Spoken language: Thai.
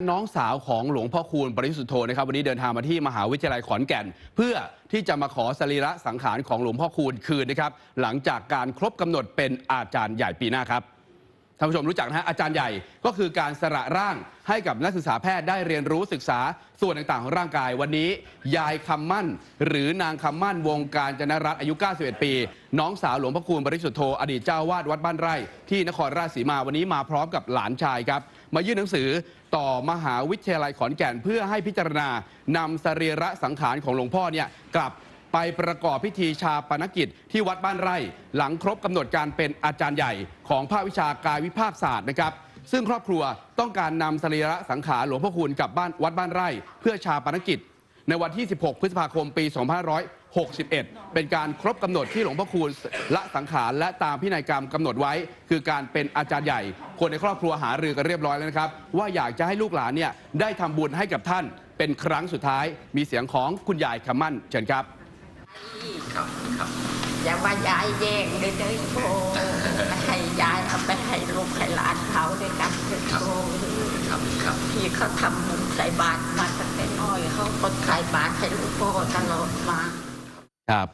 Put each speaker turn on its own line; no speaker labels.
น้องสาวของหลวงพ่อคูณปริสุทธโธนะครับวันนี้เดินทางมาที่มหาวิทยาลัยขอนแก่น เพื่อที่จะมาขอสรีระสังขารของหลวงพ่อคูณคืนนะครับหลังจากการครบกำหนดเป็นอาจารย์ใหญ่ปีหน้าครับ ท่านผู้ชมรู้จักนะฮะอาจารย์ใหญ่ก็คือการสละร่างให้กับนักศึกษาแพทย์ได้เรียนรู้ศึกษาส่วนต่างๆ ของร่างกายวันนี้ ยายคำมั่น หรือนางคำมั่นวงการจนรัตน์อายุ 91 ปี น้องสาวหลวงพ่อคูณบริสุทธโธอดีตเจ้าวาดวัดบ้านไร่ ที่นครราชสีมาวันนี้มาพร้อมกับหลานชายครับ มายื่นหนังสือต่อมหาวิทยาลัยขอนแก่นเพื่อให้พิจารณานำสรีระสังขารของหลวงพ่อเนี่ยกลับ ไปประกอบพิธีชาปนกิจที่วัดบ้านไร่ หลังครบกำหนดการเป็นอาจารย์ใหญ่ของภาควิชากายวิภาคศาสตร์นะครับ ซึ่งครอบครัวต้องการนำสรีระสังขารหลวงพ่อคูณกลับบ้านวัดบ้านไร่ เพื่อชาปนกิจ ในวันที่ 16 พฤษภาคมปี 2561 เป็นการครบกำหนดที่หลวงพ่อคูณละสังขารและตามพินัยกรรมกำหนดไว้ คือการเป็นอาจารย์ใหญ่ คนในครอบครัวหารือกันเรียบร้อยแล้วนะครับ ว่าอยากจะให้ลูกหลานเนี่ยได้ทำบุญให้กับท่าน เป็นครั้งสุดท้ายมีเสียงของคุณยายคำมั่นเชิญครับ
ครับครับ
อย่าว่ายายแย่งเลยเด้อโอ้ไม่ให้ยายเอาไปให้ลูกให้หลานเขาด้วยกันเถอะโอ้
ครับครับ
ที่เขาทำบุญใส่บาตรมาตั้งแต่น้อยเขาก็ใส่บาตรให้ลูกพ่อตลอดมา
ครับ